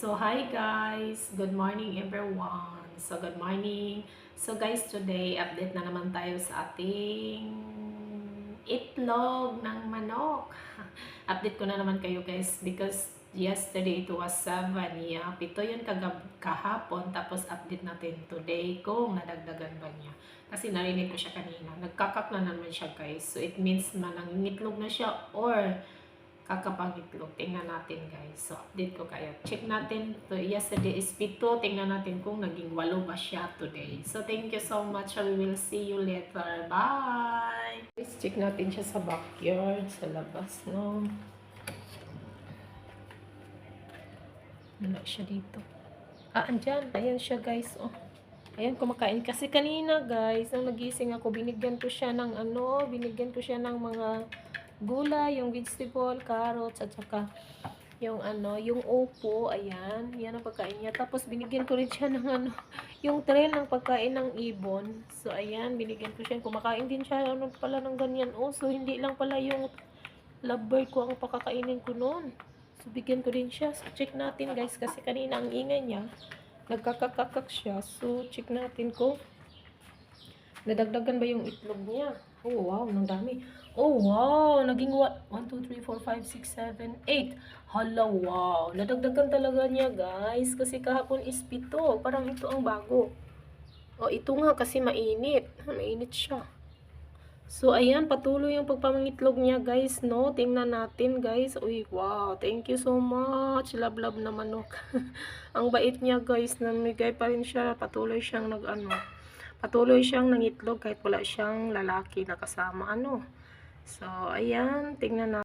So, hi guys! Good morning everyone! So, good morning! So guys, today, update na naman tayo sa ating itlog ng manok. update ko na naman kayo guys because yesterday it was 7. Yeah, pito yun kagab kahapon. Tapos update natin today kung nadagdagan ba niya. Kasi narinig ko siya kanina. Nagkakak na naman siya guys. So it means manangitlog na siya or kakapangitlog. Tingnan natin guys. So, update ko kayo. Check natin. To yesterday is pito. Tingnan natin kung naging walo ba siya today. So, thank you so much. We will see you later. Bye! Guys, check natin siya sa backyard. Sa labas, no? Wala siya dito. Ah, andyan. Ayan siya guys. Oh. Ayan, kumakain. Kasi kanina, guys, nung nagising ako, binigyan ko siya ng ano, binigyan ko siya ng mga gulay, yung vegetable, carrots, at saka yung ano, yung upo, ayan, yan ang pagkain niya. Tapos binigyan ko rin siya ng ano, yung tray ng pagkain ng ibon. So, ayan, binigyan ko siya. Kumakain din siya ano pala ng ganyan. Oh, so hindi lang pala yung lovebird ko ang pakakainin ko noon. So, bigyan ko din siya. So, check natin guys, kasi kanina ang ingay niya. Nagkakakakak siya. So, check natin ko. Nadagdagan ba yung itlog niya? Oh, wow, nang dami. Oh, wow, naging what? 1, 2, 3, 4, 5, 6, 7, 8. Hala, wow. Nadagdagan talaga niya, guys. Kasi kahapon is pito. Parang ito ang bago. Oh, ito nga kasi mainit. Mainit siya. So, ayan, patuloy yung pagpamangitlog niya, guys, no? Tingnan natin, guys. Uy, wow. Thank you so much. Love, love na manok. ang bait niya, guys. Namigay pa rin siya. Patuloy siyang nag, ano, patuloy siyang nangitlog kahit wala siyang lalaki na kasama, ano. So, ayan. Tingnan natin.